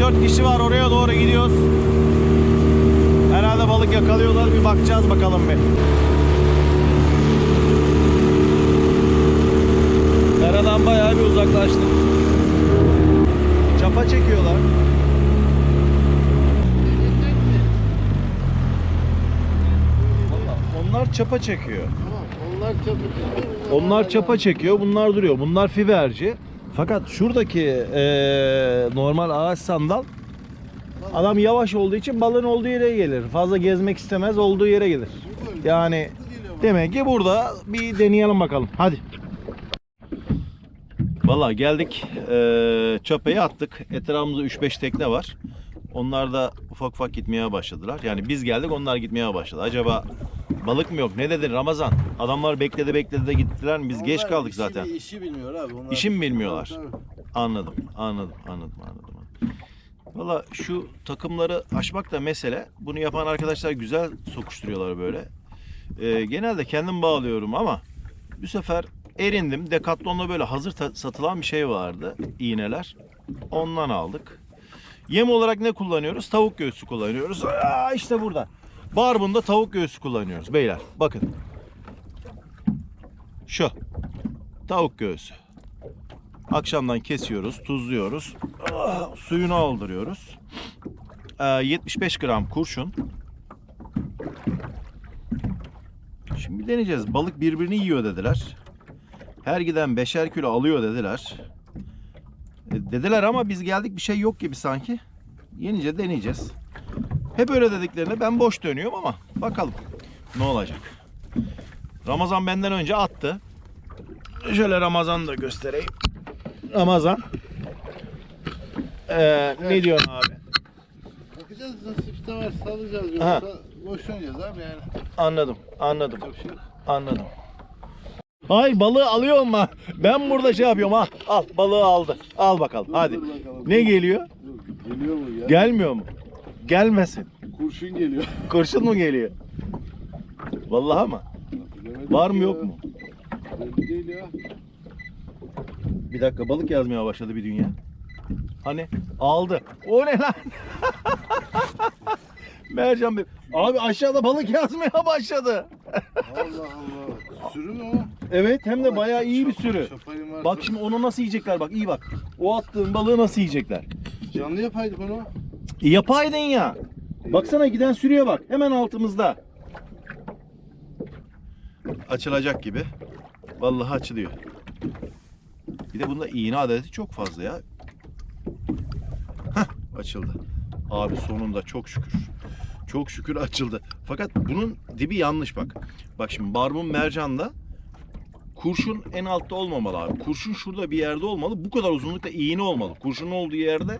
3-4 kişi var oraya doğru gidiyoruz. Herhalde balık yakalıyorlar bir bakacağız bakalım bir. Karadan bayağı bir uzaklaştık. Çapa çekiyorlar. Onlar çapa çekiyor. Onlar çapa çekiyor, bunlar duruyor. Bunlar fiberci. Fakat şuradaki eee, normal ağaç sandal adam yavaş olduğu için balığın olduğu yere gelir. Fazla gezmek istemez, olduğu yere gelir. Yani demek ki burada bir deneyelim bakalım. Hadi. Vallahi geldik. eee çapayı attık. Etrafımızda 3-5 tekne var. Onlar da ufak ufak gitmeye başladılar. Yani biz geldik onlar gitmeye başladı. Acaba balık mı yok? Ne dedin Ramazan? Adamlar bekledi bekledi de gittiler mi? Biz geç Onlar kaldık işi- zaten. İşi bilmiyor abi. Onlar İşi mi bilmiyorlar? Tabii, tabii. Anladım, anladım, anladım, anladım. Valla şu takımları açmak da mesele. Bunu yapan arkadaşlar güzel sokuşturuyorlar böyle. Ee, genelde kendim bağlıyorum ama bu sefer erindim. Decathlon'da böyle hazır satılan bir şey vardı. iğneler. Ondan aldık. Yem olarak ne kullanıyoruz? Tavuk göğsü kullanıyoruz. Aa, işte burada. Barbunda tavuk göğsü kullanıyoruz beyler. Bakın. Şu. Tavuk göğsü. Akşamdan kesiyoruz, tuzluyoruz. Suyunu aldırıyoruz. Ee, 75 gram kurşun. Şimdi deneyeceğiz. Balık birbirini yiyor dediler. Her giden beşer kilo alıyor dediler. E, dediler ama biz geldik bir şey yok gibi sanki. Yenince deneyeceğiz. Hep öyle dediklerine ben boş dönüyorum ama bakalım ne olacak. Ramazan benden önce attı. Şöyle Ramazan'ı da göstereyim. Ramazan. Ee, Ne diyorsun abi? Bakacağız nasipte var salacağız yoksa boş oynayacağız abi yani. Anladım, anladım, Çok şey yok. anladım. Ay balığı alıyor mu? Ben burada şey yapıyorum ha. Al balığı aldı. Al bakalım hadi. dur bakalım. Ne geliyor? Dur, Geliyor mu ya? Gelmiyor mu? Gelmesin. Kurşun geliyor. Kurşun mu geliyor? Vallahi mı? Bilemedik Var mı ya. yok mu? Belli değil ya. Bir dakika balık yazmaya başladı bir dünya. Hani aldı. O ne lan? Mercan Bey. Abi aşağıda balık yazmaya başladı. Allah Allah. Sürü mü o? Evet hem de bayağı iyi bir sürü. Bak şimdi onu nasıl yiyecekler bak iyi bak. O attığın balığı nasıl yiyecekler? Canlı yapaydık onu. E, yapaydın ya. Baksana giden sürüye bak. Hemen altımızda. Açılacak gibi. Vallahi açılıyor. Bir de bunda iğne adeti çok fazla ya. Hah açıldı. Abi sonunda çok şükür. Çok şükür açıldı. Fakat bunun dibi yanlış bak. Bak şimdi barbun mercanda kurşun en altta olmamalı abi. Kurşun şurada bir yerde olmalı. Bu kadar uzunlukta iğne olmalı. Kurşun olduğu yerde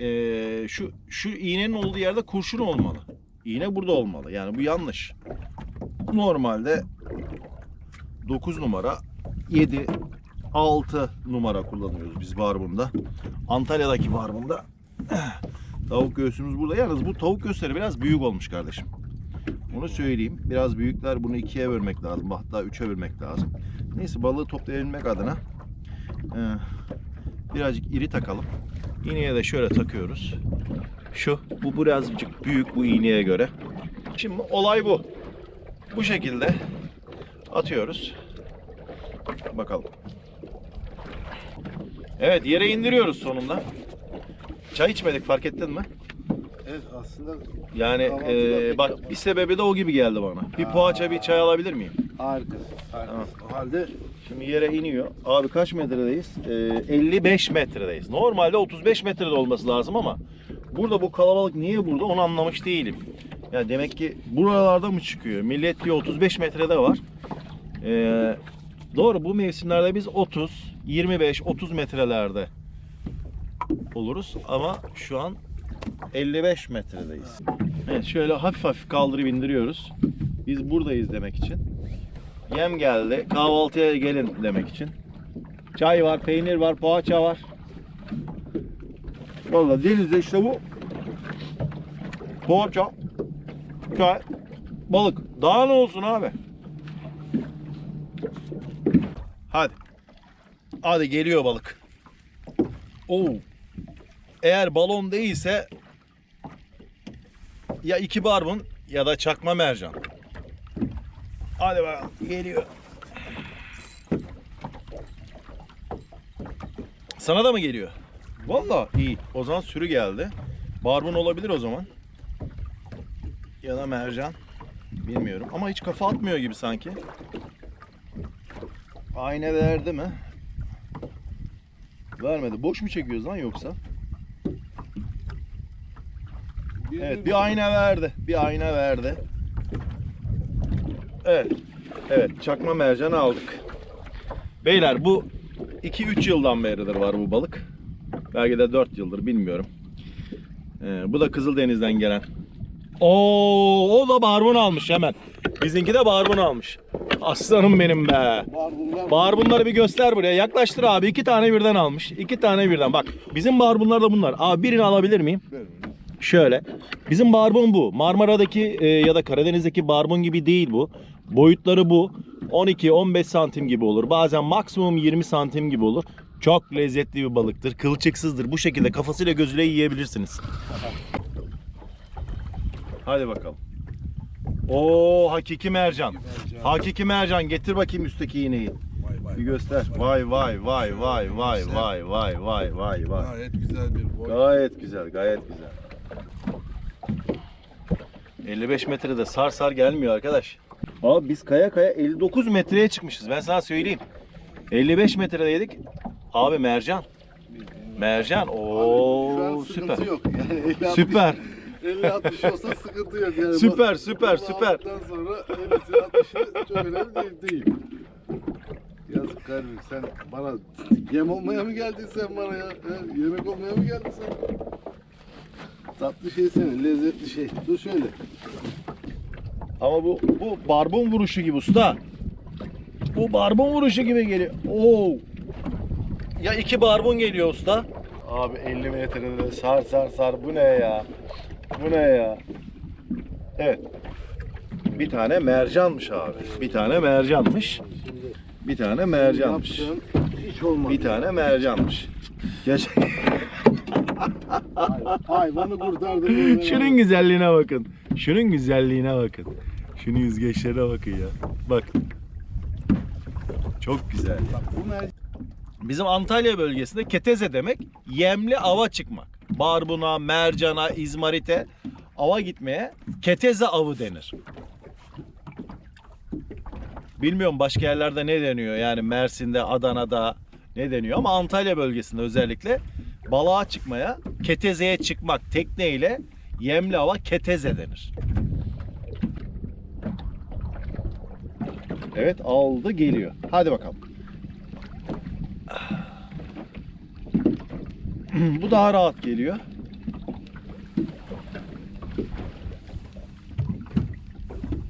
eee, şu şu iğnenin olduğu yerde kurşun olmalı. İğne burada olmalı. Yani bu yanlış. Normalde 9 numara, 7, 6 numara kullanıyoruz biz barbunda. Antalya'daki barbunda tavuk göğsümüz burada. Yalnız bu tavuk göğüsleri biraz büyük olmuş kardeşim. Onu söyleyeyim. Biraz büyükler bunu ikiye bölmek lazım. Hatta üçe bölmek lazım. Neyse balığı toplayabilmek adına eee, birazcık iri takalım. İğneye de şöyle takıyoruz. Şu. Bu birazcık büyük bu iğneye göre. Şimdi olay bu. Bu şekilde atıyoruz. Bakalım. Evet yere indiriyoruz sonunda. Çay içmedik fark ettin mi? Evet aslında Yani Kahvaltıda pek bak yapmadım. bir sebebi de o gibi geldi bana. Bir poğaça bir çay alabilir miyim? harika. Harika. Tamam. O halde Şimdi yere iniyor. Abi kaç metredeyiz? Ee, 55 metredeyiz. Normalde 35 metrede olması lazım ama burada bu kalabalık niye burada onu anlamış değilim. Ya demek ki buralarda mı çıkıyor? Millet diyor 35 metrede var. Ee, doğru bu mevsimlerde biz 30, 25, 30 metrelerde oluruz ama şu an 55 metredeyiz. Evet şöyle hafif hafif kaldırıp indiriyoruz. Biz buradayız demek için. Yem geldi. Kahvaltıya gelin demek için. Çay var, peynir var, poğaça var. Vallahi denizde işte bu. Poğaça, çay, balık. Daha ne olsun abi? Hadi. Hadi geliyor balık. Oo. Eğer balon değilse ya iki barbun ya da çakma mercan. Hadi bakalım geliyor. Sana da mı geliyor? Vallahi iyi. O zaman sürü geldi. Barbun olabilir o zaman. Ya da mercan. Bilmiyorum ama hiç kafa atmıyor gibi sanki. Ayna verdi mi? Vermedi. Boş mu çekiyoruz lan yoksa? Evet bir ayna verdi. Bir ayna verdi. Evet. Evet çakma mercan aldık. Beyler bu 2-3 yıldan beridir var bu balık. Belki de 4 yıldır bilmiyorum. Ee, bu da Kızıldeniz'den gelen. Oo, o da barbun almış hemen. Bizimki de barbun almış. Aslanım benim be. Barbunlar. Barbunları bir göster buraya. Yaklaştır abi. iki tane birden almış. İki tane birden. Bak bizim barbunlar da bunlar. Abi birini alabilir miyim? Ver onu. Şöyle. Bizim barbun bu. Marmara'daki e, ya da Karadeniz'deki barbun gibi değil bu. Boyutları bu. 12-15 santim gibi olur. Bazen maksimum 20 santim gibi olur. Çok lezzetli bir balıktır. Kılçıksızdır. Bu şekilde kafasıyla gözüyle yiyebilirsiniz. Hadi bakalım. Oo hakiki mercan. Hakiki mercan getir bakayım üstteki iğneyi. Bir göster. Vay vay vay vay vay vay vay vay vay vay. Gayet güzel bir boy. Gayet güzel, gayet güzel. 55 metrede sar sar gelmiyor arkadaş. Abi biz kaya kaya 59 metreye çıkmışız. Ben sana söyleyeyim. 55 metredeydik. Abi mercan. Mercan. Oo süper. yok. Yani 50 60 Süper. 50 60 olsa sıkıntı yok yani. Süper, süper, süper. sonra 50'si 60'ı çok önemli değil, değil. Yazık kardeşim sen bana yem olmaya mı geldin sen bana ya? He, yemek olmaya mı geldin sen? Tatlı şey senin, lezzetli şey. Dur şöyle. Ama bu bu barbun vuruşu gibi usta. Bu barbun vuruşu gibi geliyor. Oo. Ya iki barbun geliyor usta. Abi 50 metrede sar sar sar bu ne ya? Bu ne ya? Evet. Bir tane mercanmış abi. Bir tane mercanmış. Bir tane mercanmış. hiç olmadı. Bir tane mercanmış. Geç. Hay- Hayvanı kurtardı. böyle. Şunun güzelliğine bakın. Şunun güzelliğine bakın. Şunun yüzgeçlerine bakın ya. Bak. Çok güzel. Bak bu mer Bizim Antalya bölgesinde keteze demek yemli ava çıkmak. Barbuna, mercana, izmarite ava gitmeye keteze avı denir. Bilmiyorum başka yerlerde ne deniyor yani Mersin'de, Adana'da ne deniyor ama Antalya bölgesinde özellikle balığa çıkmaya, ketezeye çıkmak tekneyle yemli ava keteze denir. Evet aldı geliyor. Hadi bakalım. Bu daha rahat geliyor.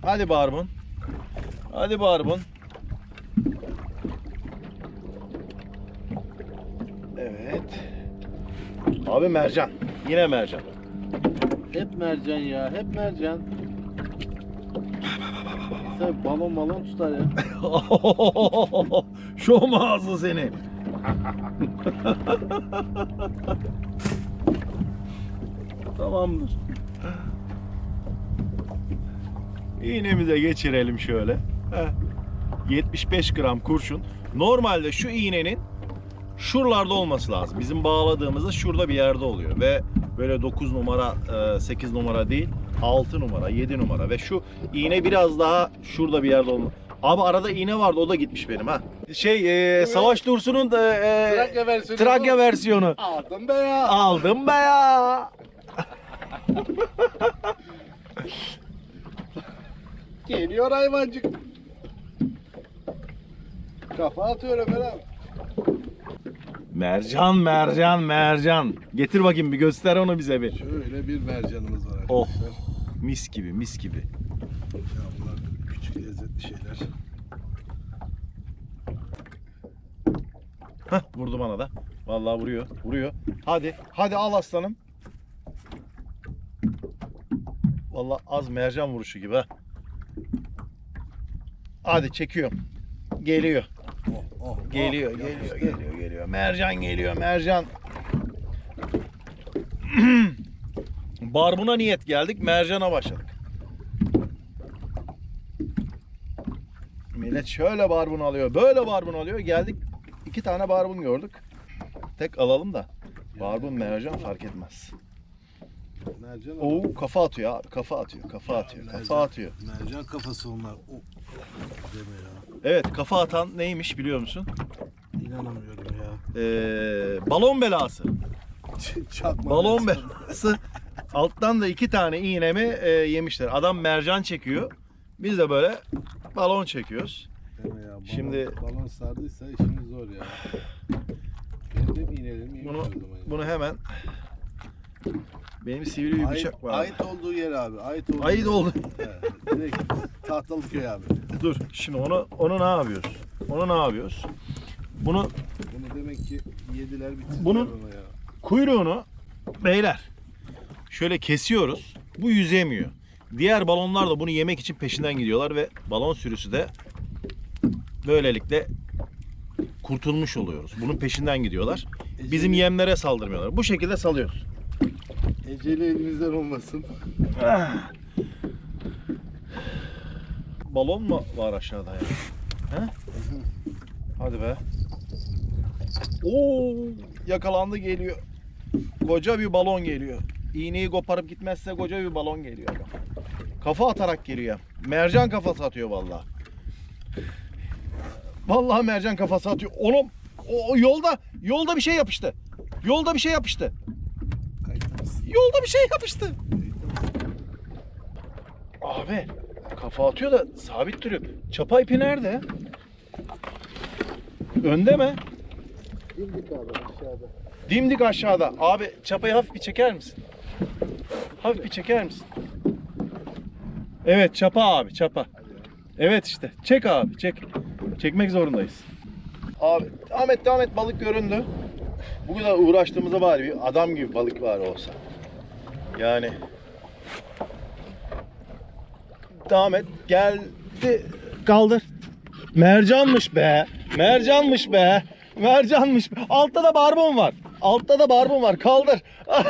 Hadi barbun. Hadi barbun. Evet. Abi mercan. Yine mercan. Hep mercan ya, hep mercan. Sen balon balon tutar ya. Şom ağzı seni. Tamamdır. İğnemize geçirelim şöyle. Heh. 75 gram kurşun. Normalde şu iğnenin şuralarda olması lazım. Bizim bağladığımızda şurada bir yerde oluyor ve böyle 9 numara, e, 8 numara değil, 6 numara, 7 numara ve şu iğne biraz daha şurada bir yerde olmalı. Abi arada iğne vardı o da gitmiş benim ha. Şey e, Savaş Dursun'un da e, Trakya versiyonu. Trakya versiyonu. Aldım be ya. Aldım be ya. Geliyor hayvancık. Kafa atıyor Ömer abi. Mercan, mercan, mercan. Getir bakayım bir göster onu bize bir. Şöyle bir mercanımız var Oh. arkadaşlar. Mis gibi, mis gibi. Ya bunlar küçük lezzetli şeyler. Hah vurdu bana da. Vallahi vuruyor, vuruyor. Hadi, hadi al aslanım. Vallahi az mercan vuruşu gibi ha. Hadi çekiyorum. Geliyor. Oh, oh, Geliyor, oh, geliyor, yapıştı. geliyor, geliyor. Mercan geliyor, mercan. Barbuna niyet geldik. Mercana başladık. Millet şöyle barbun alıyor. Böyle barbun alıyor. Geldik iki tane barbun gördük. Tek alalım da. Barbun mercan fark etmez. Mercan. Oo kafa atıyor abi. Kafa atıyor. Kafa atıyor. Kafa atıyor. Mercan kafası onlar. O. Deme ya. Evet kafa atan neymiş biliyor musun? İnanamıyorum ya. Ee, balon belası. Çakma Balon belası. Alttan da iki tane iğnemi e, yemişler. Adam mercan çekiyor. Biz de böyle balon çekiyoruz. Deme ya. Balon, Şimdi- balon sardıysa işimiz zor ya. Bunu bunu hemen benim sivri bir Ait, bıçak var. ait olduğu yer abi. Ait olduğu Ait yer. oldu. He, direkt Tahtalıköy abi. Dur. Şimdi onu onu ne yapıyoruz? Onu ne yapıyoruz? Bunu Bunu demek ki yediler bitirdiler Bunun- onu ya. kuyruğunu beyler şöyle kesiyoruz. Bu yüzemiyor. Diğer balonlar da bunu yemek için peşinden gidiyorlar ve balon sürüsü de böylelikle kurtulmuş oluyoruz. Bunun peşinden gidiyorlar. Bizim yemlere saldırmıyorlar. Bu şekilde salıyoruz. Eceli elimizden olmasın. Balon mu var aşağıda ya? He? Hadi be. Oo, yakalandı geliyor. Koca bir balon geliyor. İğneyi koparıp gitmezse koca bir balon geliyor. Kafa atarak geliyor. Mercan kafası atıyor vallahi. Vallahi mercan kafası atıyor. Oğlum o, o yolda yolda bir şey yapıştı. Yolda bir şey yapıştı. Yolda bir şey yapıştı. Abi kafa atıyor da sabit duruyor. Çapa ipi nerede? Önde mi? Dimdik abi aşağıda. Dimdik aşağıda. Abi çapayı hafif bir çeker misin? Hafif bir çeker misin? Evet çapa abi çapa. Evet işte. Çek abi çek. Çekmek zorundayız. Abi devam et devam et balık göründü. Bu kadar uğraştığımızda bari bir adam gibi balık var olsa. Yani devam et. Geldi. Kaldır. Mercanmış be. Mercanmış be. Mercanmış. Altta da barbun var. Altta da barbun var. Kaldır.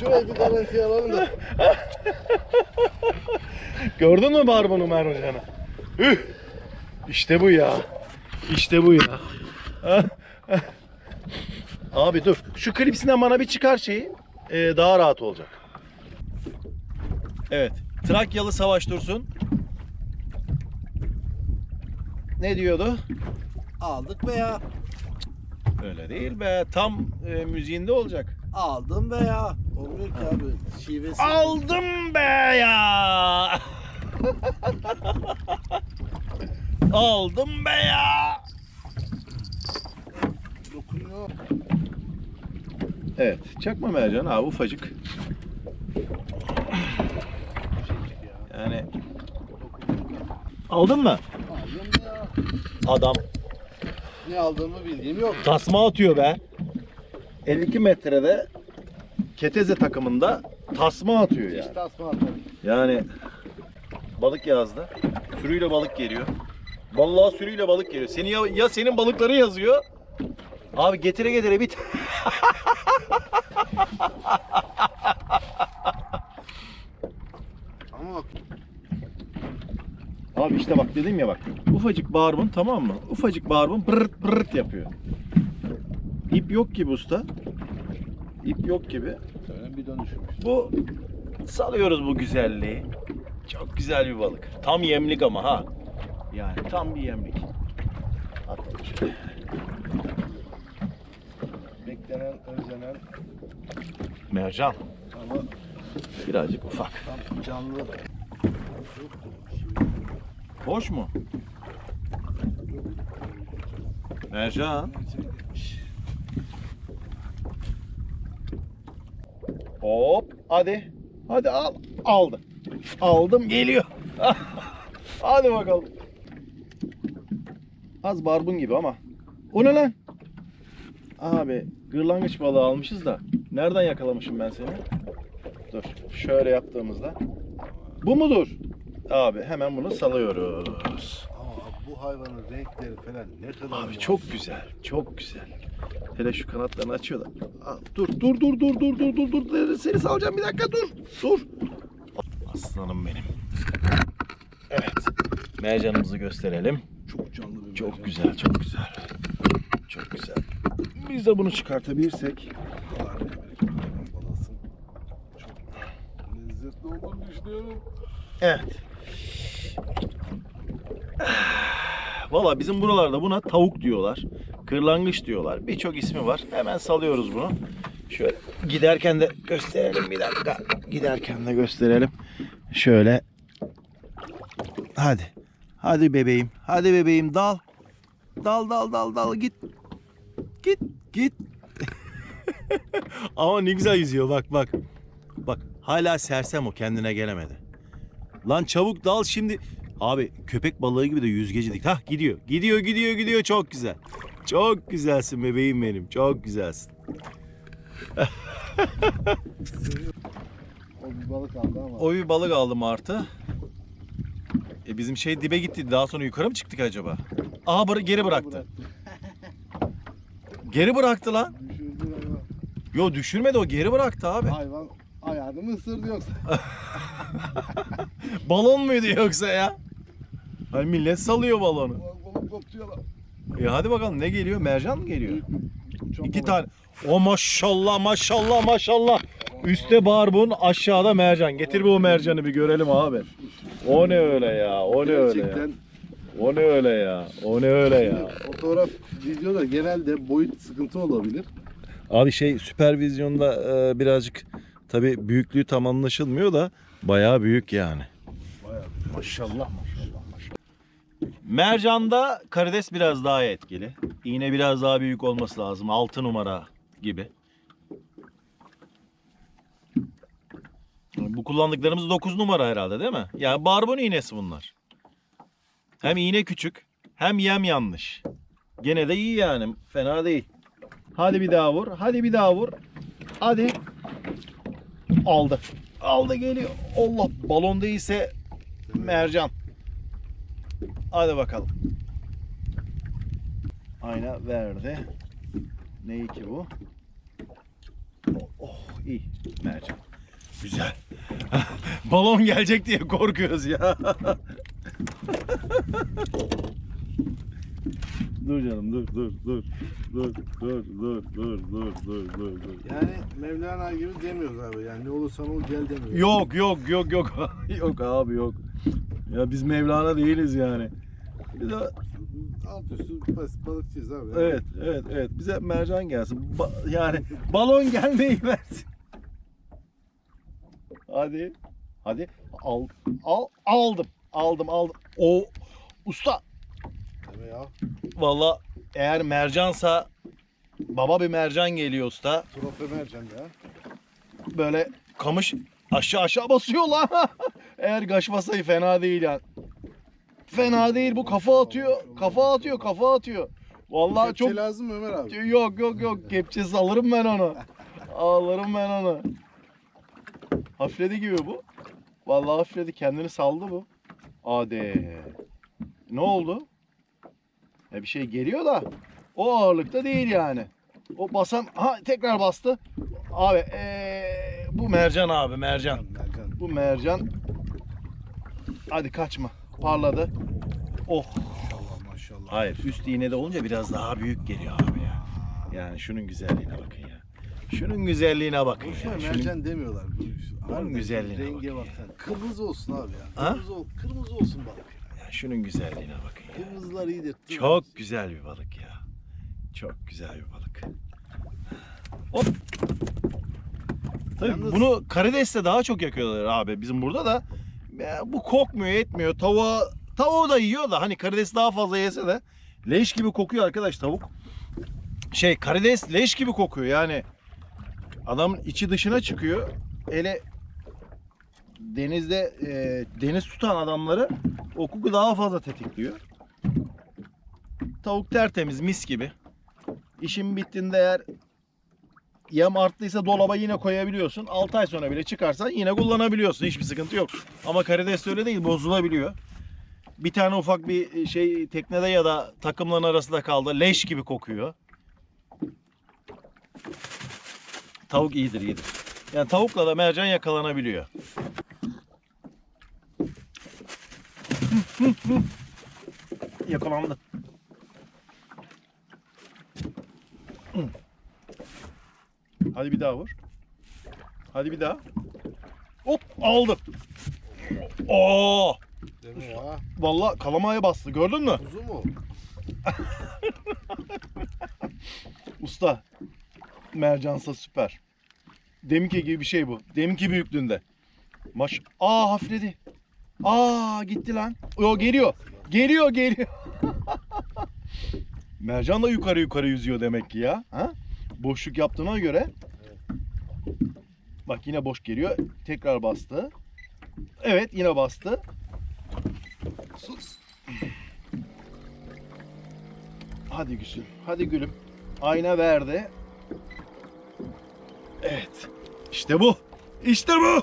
Şurayı bir garantiye alalım da. Gördün mü barbunu mercanı? Üh! İşte bu ya. İşte bu ya. Abi dur. Şu klipsinden bana bir çıkar şeyi. Ee, daha rahat olacak. Evet. Trakyalı Savaş Dursun. Ne diyordu? Aldık be ya. Öyle değil be. Tam e, müziğinde olacak. Aldım be ya. Olmuyor ki abi. Şivesi. Aldım be ya. Aldım be ya. Dokunuyor. Evet, çakma mercan abi ufacık. Yani aldın mı? Aldım ya. Adam Ne aldığımı bildiğim yok. tasma atıyor be. 52 metrede Keteze takımında tasma atıyor Hiç yani. tasma atmadım. Yani balık yazdı. Sürüyle balık geliyor. Vallahi sürüyle balık geliyor. Seni ya, ya senin balıkları yazıyor. Abi getire getire bit. Ama bak Abi işte bak dedim ya bak. Ufacık barbun tamam mı? Ufacık barbun bırt bırt yapıyor. İp yok gibi usta. İp yok gibi. Bir dönüşmüş. Bu salıyoruz bu güzelliği. Çok güzel bir balık. Tam yemlik ama ha. Yani tam bir yemlik. Beklenen, özlenen Mercan. ama Birazcık ufak. canlı. Hoş mu? Mercan. Hop hadi. Hadi al. Aldı. Aldım geliyor. hadi bakalım. Az barbun gibi ama. O ne lan? Abi gırlangıç balığı almışız da. Nereden yakalamışım ben seni? Dur. Şöyle yaptığımızda. Bu mudur? Abi hemen bunu salıyoruz. Ama bu hayvanın renkleri falan ne kadar Abi çok güzel, çok güzel. Hele şu kanatlarını açıyor da. Aa, dur, dur, dur, dur, dur, dur, dur, dur. Seni salacağım bir dakika dur, dur. Aslanım benim. Evet, mercanımızı gösterelim. çok canlı bir Çok mercan. güzel, çok güzel. Çok güzel. Biz de bunu çıkartabilirsek. Harika bir hayvan balası. Çok lezzetli düşünüyorum. Evet. Valla bizim buralarda buna tavuk diyorlar. Kırlangıç diyorlar. Birçok ismi var. Hemen salıyoruz bunu. Şöyle giderken de gösterelim bir dakika. Giderken de gösterelim. Şöyle. Hadi. Hadi bebeğim. Hadi bebeğim dal. Dal dal dal dal git. Git git. Ama ne güzel yüzüyor bak bak. Bak hala sersem o kendine gelemedi. Lan çabuk dal şimdi. Abi köpek balığı gibi de yüzgecidik. Hah gidiyor. Gidiyor gidiyor gidiyor çok güzel. Çok güzelsin bebeğim benim. Çok güzelsin. O bir balık aldı ama. O bir balık aldım artı. E bizim şey dibe gitti. Daha sonra yukarı mı çıktık acaba? Aha bıra- geri bıraktı. Geri bıraktı lan. Düşürdü. Yo düşürmedi o geri bıraktı abi. Hayvan ayağını ısırdı yoksa? Balon muydu yoksa ya? Hani millet salıyor balonu. Balık koptuyorlar. E hadi bakalım ne geliyor? Mercan mı geliyor? Çok İki tane. O maşallah maşallah maşallah. Üste barbun aşağıda mercan. Getir bu mercanı bir görelim abi. O ne öyle ya? O ne öyle ya? Gerçekten O ne öyle ya? O ne öyle ya? fotoğraf, videoda genelde boyut sıkıntı olabilir. Abi şey süpervizyonda e, birazcık tabi büyüklüğü tam anlaşılmıyor da bayağı büyük yani. Bayağı maşallah maşallah maşallah. Mercanda karides biraz daha etkili. İğne biraz daha büyük olması lazım. 6 numara gibi. Bu kullandıklarımız 9 numara herhalde değil mi? Yani barbun iğnesi bunlar. Hem iğne küçük hem yem yanlış. Gene de iyi yani. Fena değil. Hadi bir daha vur. Hadi bir daha vur. Hadi. Aldı. Aldı geliyor. Allah balon değilse mercan. Hadi bakalım. Ayna verdi. Ne ki bu? Oh iyi. Mercan. Güzel. Balon gelecek diye korkuyoruz ya. dur canım dur dur dur. Dur dur dur dur dur dur dur dur. Yani Mevlana gibi demiyoruz abi. Yani ne olursan ol gel demiyoruz. Yok yok yok yok. yok abi yok. Ya biz Mevlana değiliz yani. Bir de Alt üstü basit balıkçıyız abi. Evet, evet, evet. Bize mercan gelsin. Ba- yani balon gelmeyi versin. Hadi. Hadi. Al, al, aldım. Aldım, aldım. O usta. Deme ya. Valla eğer mercansa baba bir mercan geliyor usta. Trofe mercan ya. Böyle kamış aşağı aşağı basıyor lan. eğer kaçmasayı fena değil yani. Fena değil bu kafa atıyor. Kafa atıyor, kafa atıyor. Vallahi Kepçe çok lazım mı Ömer abi? Yok yok yok kepçesiz alırım ben onu. Alırım ben onu. Hafifledi gibi bu. Vallahi hafifledi kendini saldı bu. Hadi. Ne oldu? Ya bir şey geliyor da o ağırlıkta değil yani. O basan ha tekrar bastı. Abi ee, bu mercan abi mercan. Bu mercan. Hadi kaçma. Parladı. Oh. Maşallah maşallah. Hayır üst iğnede olunca biraz daha büyük geliyor abi ya. Yani şunun güzelliğine bakın ya. Şunun güzelliğine bakın Boşuna ya. Şunun... mercan demiyorlar. Bu- Bunun güzelliğine Renge bak bak sen. Kırmızı olsun abi ya. Ha? Kırmızı, ol, kırmızı olsun balık. Şunun güzelliğine bakın ya. Kırmızılar iyidir. Çok güzel bir balık ya. Çok güzel bir balık. Hop. Tabii Yalnız- bunu karidesle daha çok yakıyorlar abi. Bizim burada da ya bu kokmuyor etmiyor. Tavuğa tavuğu da yiyor da hani karides daha fazla yese de leş gibi kokuyor arkadaş tavuk. Şey karides leş gibi kokuyor yani. Adamın içi dışına çıkıyor. Hele denizde e, deniz tutan adamları o daha fazla tetikliyor. Tavuk tertemiz mis gibi. İşin bittiğinde eğer yem arttıysa dolaba yine koyabiliyorsun. 6 ay sonra bile çıkarsan yine kullanabiliyorsun. Hiçbir sıkıntı yok. Ama karides öyle değil bozulabiliyor. Bir tane ufak bir şey teknede ya da takımların arasında kaldı. Leş gibi kokuyor. Tavuk iyidir iyidir. Yani tavukla da mercan yakalanabiliyor. Yakalandı. Hadi bir daha vur. Hadi bir daha. Hop aldı. Oo! Deme ya. Vallahi kalamaya bastı. Gördün mü? Kuzu mu? Usta. Mercansa süper. Deminki gibi bir şey bu. Deminki büyüklüğünde. Maş. Aa hafifledi. Aa gitti lan. Yo geliyor. Geliyor geliyor. Mercan da yukarı yukarı yüzüyor demek ki ya. Ha? Boşluk yaptığına göre. Bak yine boş geliyor. Tekrar bastı. Evet yine bastı. Sus. Hadi gülüm. Hadi gülüm. Ayna verdi. Evet. İşte bu. İşte bu.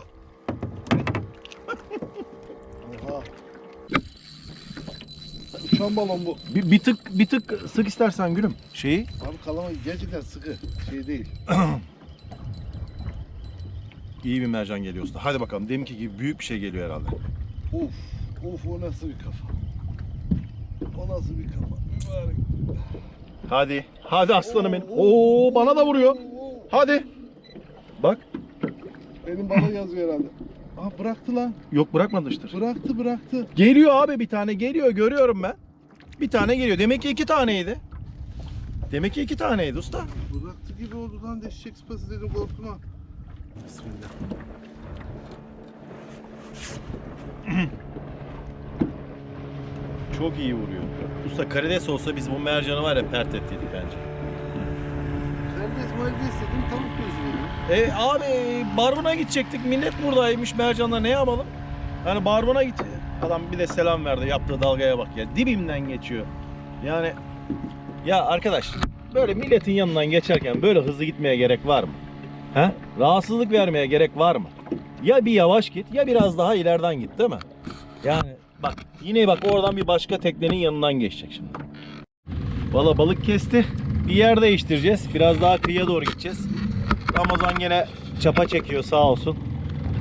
Uçan balon bu. Bir, bir tık bir tık sık istersen gülüm. Şeyi. Abi kalama gerçekten sıkı. Şey değil. İyi bir mercan geliyor usta. Hadi bakalım. Deminki gibi büyük bir şey geliyor herhalde. Uf. Uf o nasıl bir kafa. O nasıl bir kafa. Mübarek. Hadi. Hadi aslanım benim. Oo bana da vuruyor. Oo. Hadi. Bak. Benim bana yazıyor herhalde. Aa bıraktı lan. Yok bırakmadı işte. Bıraktı bıraktı. Geliyor abi bir tane geliyor görüyorum ben. Bir tane geliyor. Demek ki iki taneydi. Demek ki iki taneydi usta. Bıraktı gibi oldu lan deşecek sıpası dedim korkma. Bismillah. Çok iyi vuruyor. Usta karides olsa biz bu mercanı var ya pert ettiydik bence. Serbest muhalefet istedim tavuk gözü veriyor. E abi barbuna gidecektik. Millet buradaymış mercanla ne yapalım? Hani barbuna git. Adam bir de selam verdi. Yaptığı dalgaya bak ya. Dibimden geçiyor. Yani ya arkadaş böyle milletin yanından geçerken böyle hızlı gitmeye gerek var mı? He? Rahatsızlık vermeye gerek var mı? Ya bir yavaş git ya biraz daha ileriden git değil mi? Yani bak yine bak oradan bir başka teknenin yanından geçecek şimdi. Valla balık kesti. Bir yer değiştireceğiz. Biraz daha kıyıya doğru gideceğiz. Ramazan gene çapa çekiyor sağ olsun.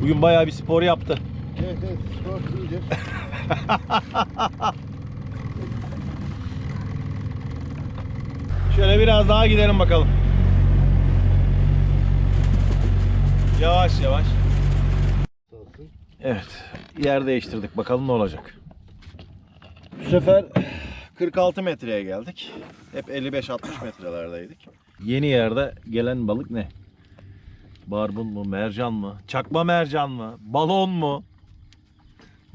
Bugün bayağı bir spor yaptı. Şöyle biraz daha gidelim bakalım. Yavaş yavaş. Evet. Yer değiştirdik. Bakalım ne olacak. Bu sefer 46 metreye geldik. Hep 55-60 metrelerdeydik. Yeni yerde gelen balık ne? Barbun mu? Mercan mı? Çakma mercan mı? Balon mu?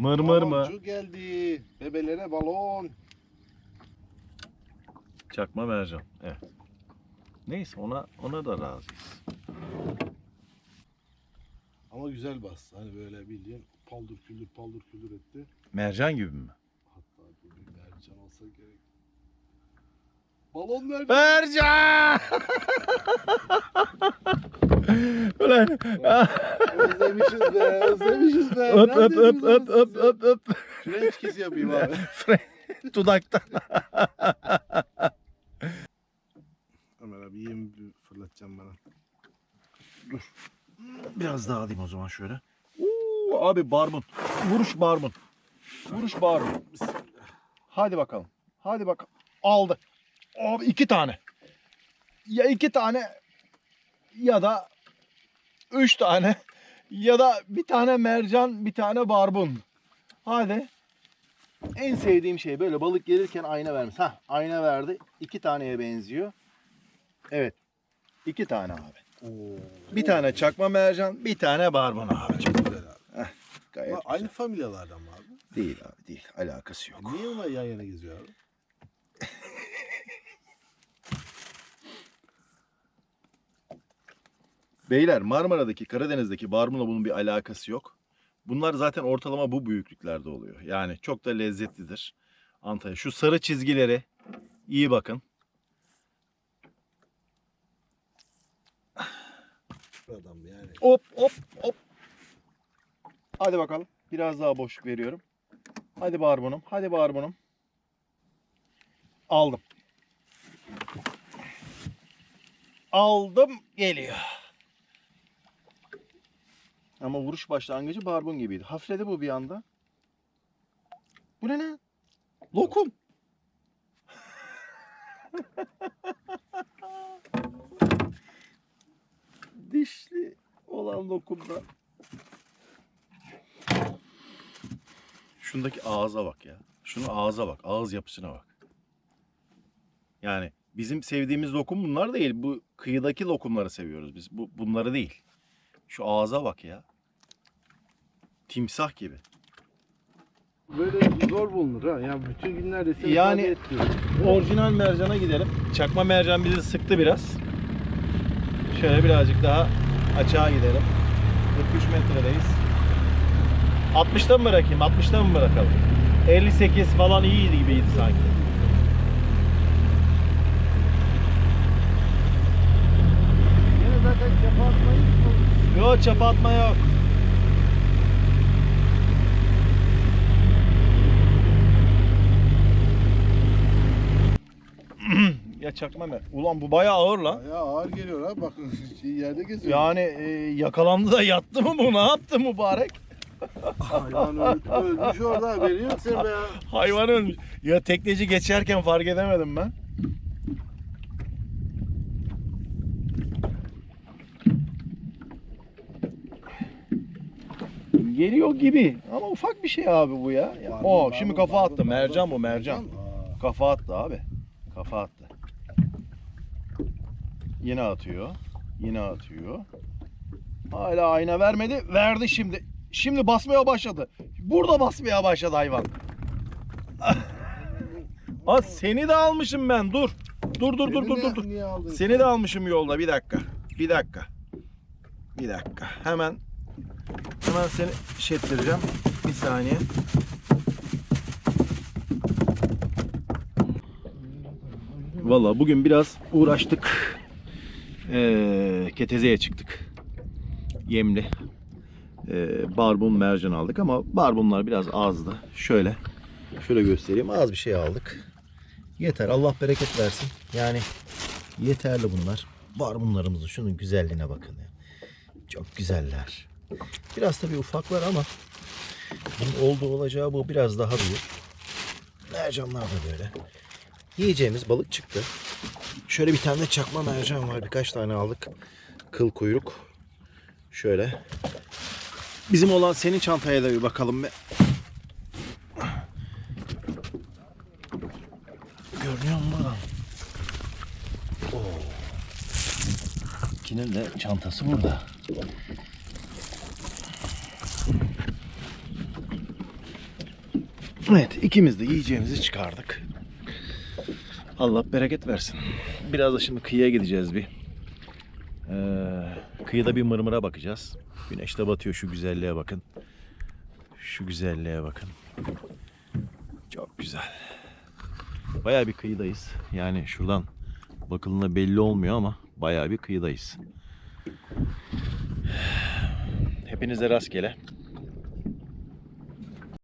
Mırmır mı? Baloncu geldi. Bebelere balon. Çakma mercan. Evet. Neyse ona ona da razıyız. Ama güzel bastı. Hani böyle bildiğin paldır küldür paldır küldür etti. Mercan gibi mi? Hatta bir mercan olsa gerek. Balon nerede? Mercan! Ulan özlemişiz be, özlemişiz be. öp öp öp öp öp öp öp. French kiss yapayım abi. Dudaktan. Ömer abi bir fırlatacağım bana. Biraz daha alayım o zaman şöyle. Oo, abi barbun. Vuruş barbun. Vuruş barbun. Hadi bakalım. Hadi bakalım. Aldı. Abi iki tane. Ya iki tane ya da üç tane ya da bir tane mercan bir tane barbun. Hadi. En sevdiğim şey böyle balık gelirken ayna vermiş. Ha ayna verdi. İki taneye benziyor. Evet. iki tane abi. Oo. Bir tane çakma mercan, bir tane barbun abi. Çok güzel abi. Gayet Ama aynı familyalardan mı abi? Değil abi değil. Alakası yok. Niye onlar yan yana geziyor abi? Beyler Marmara'daki, Karadeniz'deki barbunla bunun bir alakası yok. Bunlar zaten ortalama bu büyüklüklerde oluyor. Yani çok da lezzetlidir. Antalya. Şu sarı çizgileri iyi bakın. Adam yani. Hop hop hop. Hadi bakalım. Biraz daha boşluk veriyorum. Hadi barbunum. Hadi barbunum. Aldım. Aldım geliyor. Ama vuruş başlangıcı barbun gibiydi. Hafifledi bu bir anda. Bu ne lan? Lokum. Dişli olan lokumda. Şundaki ağza bak ya. Şunun ağza bak. Ağız yapısına bak. Yani bizim sevdiğimiz lokum bunlar değil. Bu kıyıdaki lokumları seviyoruz biz. Bu bunları değil. Şu ağza bak ya. Timsah gibi. Böyle zor bulunur ha. Yani bütün günlerde seni Yani- ifade etmiyor. Orijinal mercana gidelim. Çakma mercan bizi sıktı biraz. Şöyle birazcık daha açığa gidelim. 43 metredeyiz. 60'ta mı bırakayım? 60'ta mı bırakalım? 58 falan iyiydi gibiydi sanki. Yine zaten çapa atmayı. Yok çapa atma yok. Çakma mı? Ulan bu bayağı ağır lan. Ya ağır geliyor ha. Bakın şey yerde geziyor. Yani e, yakalandı da yattı mı bu? Ne yaptı mübarek? Hayvan öl- ölmüş orada haberi yok senin be ya. Hayvan ölmüş. Ya tekneci geçerken fark edemedim ben. Geliyor gibi ama ufak bir şey abi bu ya. Barbun, o şimdi kafa attı. Mercan bu mercan. Aa. Kafa attı abi. Kafa attı. Yine atıyor. Yine atıyor. Hala ayna vermedi. Verdi şimdi. Şimdi basmaya başladı. Burada basmaya başladı hayvan. Aa, seni de almışım ben. Dur. Dur dur dur dur dur dur. Seni de almışım yolda. Bir dakika. Bir dakika. Bir dakika. Hemen hemen seni şey ettireceğim. Bir saniye. Valla bugün biraz uğraştık. Ee, ketezeye çıktık. Yemli. Ee, barbun mercan aldık ama barbunlar biraz azdı. Şöyle. Şöyle göstereyim. Az bir şey aldık. Yeter. Allah bereket versin. Yani yeterli bunlar. Barbunlarımızın şunun güzelliğine bakın. ya. Çok güzeller. Biraz tabii ufaklar ama bunun olduğu olacağı bu biraz daha büyük. Mercanlar da böyle. Yiyeceğimiz balık çıktı. Şöyle bir tane çakma mercan var. Birkaç tane aldık. Kıl kuyruk. Şöyle. Bizim olan senin çantaya da bir bakalım be. Görünüyor mu buradan? Oo. İkinin de çantası burada. Evet ikimiz de yiyeceğimizi çıkardık. Allah bereket versin. Biraz da şimdi kıyıya gideceğiz bir. Ee, kıyıda bir mırmıra bakacağız. Güneş de batıyor şu güzelliğe bakın. Şu güzelliğe bakın. Çok güzel. Bayağı bir kıyıdayız. Yani şuradan bakıldığında belli olmuyor ama bayağı bir kıyıdayız. Hepinize rastgele.